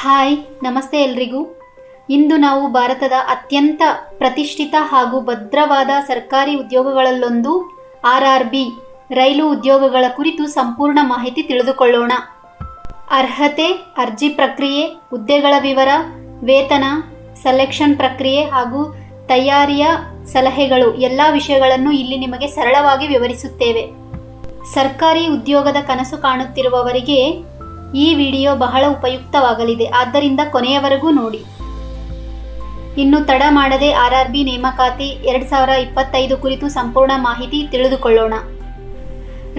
Hi, ನಮಸ್ತೆ ಎಲ್ರಿಗೂ. ಇಂದು ನಾವು ಭಾರತದ ಅತ್ಯಂತ ಪ್ರತಿಷ್ಠಿತ ಹಾಗೂ ಭದ್ರವಾದ ಸರ್ಕಾರಿ ಉದ್ಯೋಗಗಳಲ್ಲೊಂದು ಆರ್ ಆರ್ ಬಿ, ರೈಲು ಉದ್ಯೋಗಗಳ ಕುರಿತು ಸಂಪೂರ್ಣ ಮಾಹಿತಿ ತಿಳಿದುಕೊಳ್ಳೋಣ. ಅರ್ಹತೆ, ಅರ್ಜಿ ಪ್ರಕ್ರಿಯೆ, ಹುದ್ದೆಗಳ ವಿವರ, ವೇತನ, ಸೆಲೆಕ್ಷನ್ ಪ್ರಕ್ರಿಯೆ ಹಾಗೂ ತಯಾರಿಯ ಸಲಹೆಗಳು ಎಲ್ಲ ವಿಷಯಗಳನ್ನು ಇಲ್ಲಿ ನಿಮಗೆ ಸರಳವಾಗಿ ವಿವರಿಸುತ್ತೇವೆ. ಸರ್ಕಾರಿ ಉದ್ಯೋಗದ ಕನಸು ಕಾಣುತ್ತಿರುವವರಿಗೆ ಈ ವಿಡಿಯೋ ಬಹಳ ಉಪಯುಕ್ತವಾಗಲಿದೆ, ಆದ್ದರಿಂದ ಕೊನೆಯವರೆಗೂ ನೋಡಿ. ಇನ್ನು ತಡ ಮಾಡದೆ ಆರ್ ಆರ್ ಬಿ ನೇಮಕಾತಿ ಎರಡು ಸಾವಿರ ಇಪ್ಪತ್ತೈದು ಕುರಿತು ಸಂಪೂರ್ಣ ಮಾಹಿತಿ ತಿಳಿದುಕೊಳ್ಳೋಣ.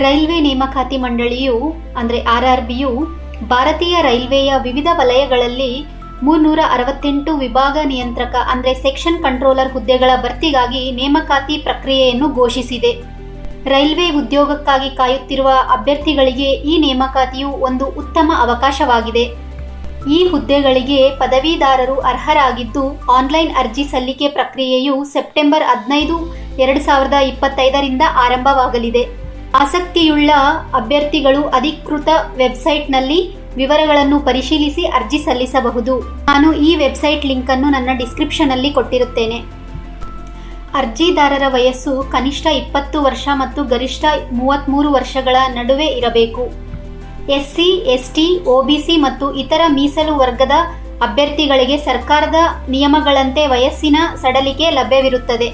ರೈಲ್ವೆ ನೇಮಕಾತಿ ಮಂಡಳಿಯು, ಅಂದರೆ ಆರ್ ಆರ್ ಬಿಯು, ಭಾರತೀಯ ರೈಲ್ವೆಯ ವಿವಿಧ ವಲಯಗಳಲ್ಲಿ ಮೂರ್ನೂರ ಅರವತ್ತೆಂಟು ವಿಭಾಗ ನಿಯಂತ್ರಕ, ಅಂದರೆ ಸೆಕ್ಷನ್ ಕಂಟ್ರೋಲರ್ ಹುದ್ದೆಗಳ ಭರ್ತಿಗಾಗಿ ನೇಮಕಾತಿ ಪ್ರಕ್ರಿಯೆಯನ್ನು ಘೋಷಿಸಿದೆ. ರೈಲ್ವೆ ಉದ್ಯೋಗಕ್ಕಾಗಿ ಕಾಯುತ್ತಿರುವ ಅಭ್ಯರ್ಥಿಗಳಿಗೆ ಈ ನೇಮಕಾತಿಯು ಒಂದು ಉತ್ತಮ ಅವಕಾಶವಾಗಿದೆ. ಈ ಹುದ್ದೆಗಳಿಗೆ ಪದವೀಧರರು ಅರ್ಹರಾಗಿದ್ದು, ಆನ್ಲೈನ್ ಅರ್ಜಿ ಸಲ್ಲಿಕೆ ಪ್ರಕ್ರಿಯೆಯು ಸೆಪ್ಟೆಂಬರ್ ಹದಿನೈದು, ಎರಡು ಸಾವಿರದ ಇಪ್ಪತ್ತೈದರಿಂದ ಆರಂಭವಾಗಲಿದೆ. ಆಸಕ್ತಿಯುಳ್ಳ ಅಭ್ಯರ್ಥಿಗಳು ಅಧಿಕೃತ ವೆಬ್ಸೈಟ್ನಲ್ಲಿ ವಿವರಗಳನ್ನು ಪರಿಶೀಲಿಸಿ ಅರ್ಜಿ ಸಲ್ಲಿಸಬಹುದು. ನಾನು ಈ ವೆಬ್ಸೈಟ್ ಲಿಂಕನ್ನು ನನ್ನ ಡಿಸ್ಕ್ರಿಪ್ಷನಲ್ಲಿ ಕೊಟ್ಟಿರುತ್ತೇನೆ. ಅರ್ಜಿದಾರರ ವಯಸ್ಸು ಕನಿಷ್ಠ ಇಪ್ಪತ್ತು ವರ್ಷ ಮತ್ತು ಗರಿಷ್ಠ ಮೂವತ್ತ್ಮೂರು ವರ್ಷಗಳ ನಡುವೆ ಇರಬೇಕು. ಎಸ್ಸಿ, ಎಸ್ಟಿ, ಒಬಿಸಿ ಮತ್ತು ಇತರ ಮೀಸಲು ವರ್ಗದ ಅಭ್ಯರ್ಥಿಗಳಿಗೆ ಸರ್ಕಾರದ ನಿಯಮಗಳಂತೆ ವಯಸ್ಸಿನ ಸಡಲಿಕೆ ಲಭ್ಯವಿರುತ್ತದೆ.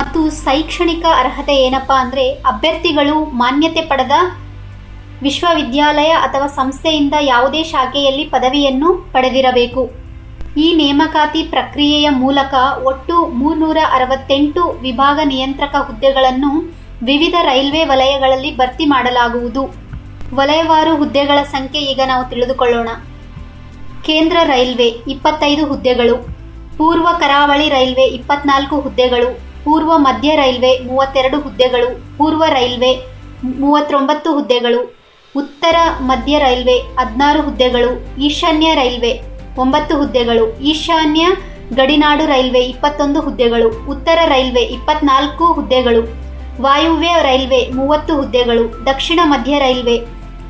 ಮತ್ತು ಶೈಕ್ಷಣಿಕ ಅರ್ಹತೆ ಏನಪ್ಪಾ ಅಂದರೆ ಅಭ್ಯರ್ಥಿಗಳು ಮಾನ್ಯತೆ ಪಡೆದ ವಿಶ್ವವಿದ್ಯಾಲಯ ಅಥವಾ ಸಂಸ್ಥೆಯಿಂದ ಯಾವುದೇ ಶಾಖೆಯಲ್ಲಿ ಪದವಿಯನ್ನು ಪಡೆದಿರಬೇಕು. ಈ ನೇಮಕಾತಿ ಪ್ರಕ್ರಿಯೆಯ ಮೂಲಕ ಒಟ್ಟು ಮೂರ್ನೂರ ಅರವತ್ತೆಂಟು ವಿಭಾಗ ನಿಯಂತ್ರಕ ಹುದ್ದೆಗಳನ್ನು ವಿವಿಧ ರೈಲ್ವೆ ವಲಯಗಳಲ್ಲಿ ಭರ್ತಿ ಮಾಡಲಾಗುವುದು. ವಲಯವಾರು ಹುದ್ದೆಗಳ ಸಂಖ್ಯೆ ಈಗ ನಾವು ತಿಳಿದುಕೊಳ್ಳೋಣ. ಕೇಂದ್ರ ರೈಲ್ವೆ ಇಪ್ಪತ್ತೈದು ಹುದ್ದೆಗಳು, ಪೂರ್ವ ಕರಾವಳಿ ರೈಲ್ವೆ ಇಪ್ಪತ್ನಾಲ್ಕು ಹುದ್ದೆಗಳು, ಪೂರ್ವ ಮಧ್ಯ ರೈಲ್ವೆ ಮೂವತ್ತೆರಡು ಹುದ್ದೆಗಳು, ಪೂರ್ವ ರೈಲ್ವೆ ಮೂವತ್ತೊಂಬತ್ತು ಹುದ್ದೆಗಳು, ಉತ್ತರ ಮಧ್ಯ ರೈಲ್ವೆ ಹದಿನಾರು ಹುದ್ದೆಗಳು, ಈಶಾನ್ಯ ರೈಲ್ವೆ ಒಂಬತ್ತು ಹುದ್ದೆಗಳು. ಈಶಾನ್ಯ ಗಡಿನಾಡು ರೈಲ್ವೆ ಇಪ್ಪತ್ತೊಂದು ಹುದ್ದೆಗಳು. ಉತ್ತರ ರೈಲ್ವೆ ಇಪ್ಪತ್ನಾಲ್ಕು ಹುದ್ದೆಗಳು. ವಾಯುವ್ಯ ರೈಲ್ವೆ ಮೂವತ್ತು ಹುದ್ದೆಗಳು. ದಕ್ಷಿಣ ಮಧ್ಯ ರೈಲ್ವೆ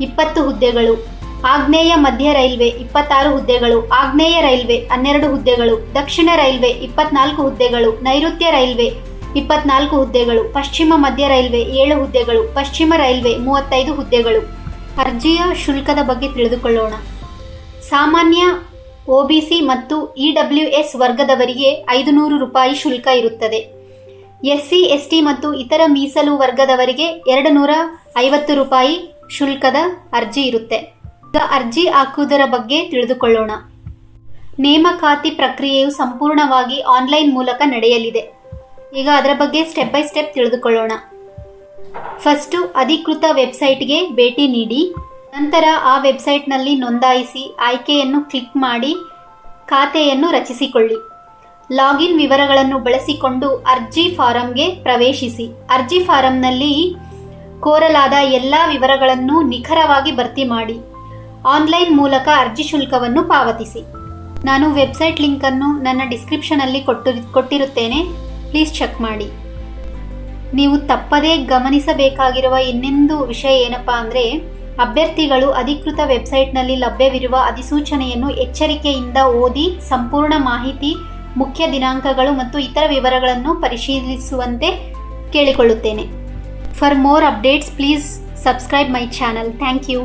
ಇಪ್ಪತ್ತು ಹುದ್ದೆಗಳು. ಆಗ್ನೇಯ ಮಧ್ಯ ರೈಲ್ವೆ ಇಪ್ಪತ್ತಾರು ಹುದ್ದೆಗಳು. ಆಗ್ನೇಯ ರೈಲ್ವೆ ಹನ್ನೆರಡು ಹುದ್ದೆಗಳು. ದಕ್ಷಿಣ ರೈಲ್ವೆ ಇಪ್ಪತ್ನಾಲ್ಕು ಹುದ್ದೆಗಳು. ನೈಋತ್ಯ ರೈಲ್ವೆ ಇಪ್ಪತ್ನಾಲ್ಕು ಹುದ್ದೆಗಳು. ಪಶ್ಚಿಮ ಮಧ್ಯ ರೈಲ್ವೆ ಏಳು ಹುದ್ದೆಗಳು. ಪಶ್ಚಿಮ ರೈಲ್ವೆ ಮೂವತ್ತೈದು ಹುದ್ದೆಗಳು. ಅರ್ಜಿಯ ಶುಲ್ಕದ ಬಗ್ಗೆ ತಿಳಿದುಕೊಳ್ಳೋಣ. ಸಾಮಾನ್ಯ ಒಬಿಸಿ ಮತ್ತು ಇ ಡಬ್ಲ್ಯೂ ಎಸ್ ವರ್ಗದವರಿಗೆ ಐದು ನೂರು ರೂಪಾಯಿ ಶುಲ್ಕ ಇರುತ್ತದೆ. ಎಸ್ಸಿ, ಎಸ್ಟಿ ಮತ್ತು ಇತರ ಮೀಸಲು ವರ್ಗದವರಿಗೆ ಎರಡು ನೂರ ಐವತ್ತು ರೂಪಾಯಿ ಶುಲ್ಕದ ಅರ್ಜಿ ಇರುತ್ತೆ. ಈಗ ಅರ್ಜಿ ಹಾಕುವುದರ ಬಗ್ಗೆ ತಿಳಿದುಕೊಳ್ಳೋಣ. ನೇಮಕಾತಿ ಪ್ರಕ್ರಿಯೆಯು ಸಂಪೂರ್ಣವಾಗಿ ಆನ್ಲೈನ್ ಮೂಲಕ ನಡೆಯಲಿದೆ. ಈಗ ಅದರ ಬಗ್ಗೆ ಸ್ಟೆಪ್ ಬೈ ಸ್ಟೆಪ್ ತಿಳಿದುಕೊಳ್ಳೋಣ. ಫಸ್ಟು ಅಧಿಕೃತ ವೆಬ್ಸೈಟ್ಗೆ ಭೇಟಿ ನೀಡಿ. ನಂತರ ಆ ವೆಬ್ಸೈಟ್ನಲ್ಲಿ ನೋಂದಾಯಿಸಿ ಆಯ್ಕೆಯನ್ನು ಕ್ಲಿಕ್ ಮಾಡಿ ಖಾತೆಯನ್ನು ರಚಿಸಿಕೊಳ್ಳಿ. ಲಾಗಿನ್ ವಿವರಗಳನ್ನು ಬಳಸಿಕೊಂಡು ಅರ್ಜಿ ಫಾರಂಗೆ ಪ್ರವೇಶಿಸಿ. ಅರ್ಜಿ ಫಾರಂನಲ್ಲಿ ಕೋರಲಾದ ಎಲ್ಲ ವಿವರಗಳನ್ನು ನಿಖರವಾಗಿ ಭರ್ತಿ ಮಾಡಿ. ಆನ್ಲೈನ್ ಮೂಲಕ ಅರ್ಜಿ ಶುಲ್ಕವನ್ನು ಪಾವತಿಸಿ. ನಾನು ವೆಬ್ಸೈಟ್ ಲಿಂಕನ್ನು ನನ್ನ ಡಿಸ್ಕ್ರಿಪ್ಷನಲ್ಲಿ ಕೊಟ್ಟು ಕೊಟ್ಟಿರುತ್ತೇನೆ. ಪ್ಲೀಸ್ ಚೆಕ್ ಮಾಡಿ. ನೀವು ತಪ್ಪದೇ ಗಮನಿಸಬೇಕಾಗಿರುವ ಇನ್ನೊಂದು ವಿಷಯ ಏನಪ್ಪಾ ಅಂದರೆ ಅಭ್ಯರ್ಥಿಗಳು ಅಧಿಕೃತ ವೆಬ್ಸೈಟ್ನಲ್ಲಿ ಲಭ್ಯವಿರುವ ಅಧಿಸೂಚನೆಯನ್ನು ಎಚ್ಚರಿಕೆಯಿಂದ ಓದಿ ಸಂಪೂರ್ಣ ಮಾಹಿತಿ, ಮುಖ್ಯ ದಿನಾಂಕಗಳು ಮತ್ತು ಇತರ ವಿವರಗಳನ್ನು ಪರಿಶೀಲಿಸುವಂತೆ ಕೇಳಿಕೊಳ್ಳುತ್ತೇನೆ. For more updates, please subscribe my channel. Thank you.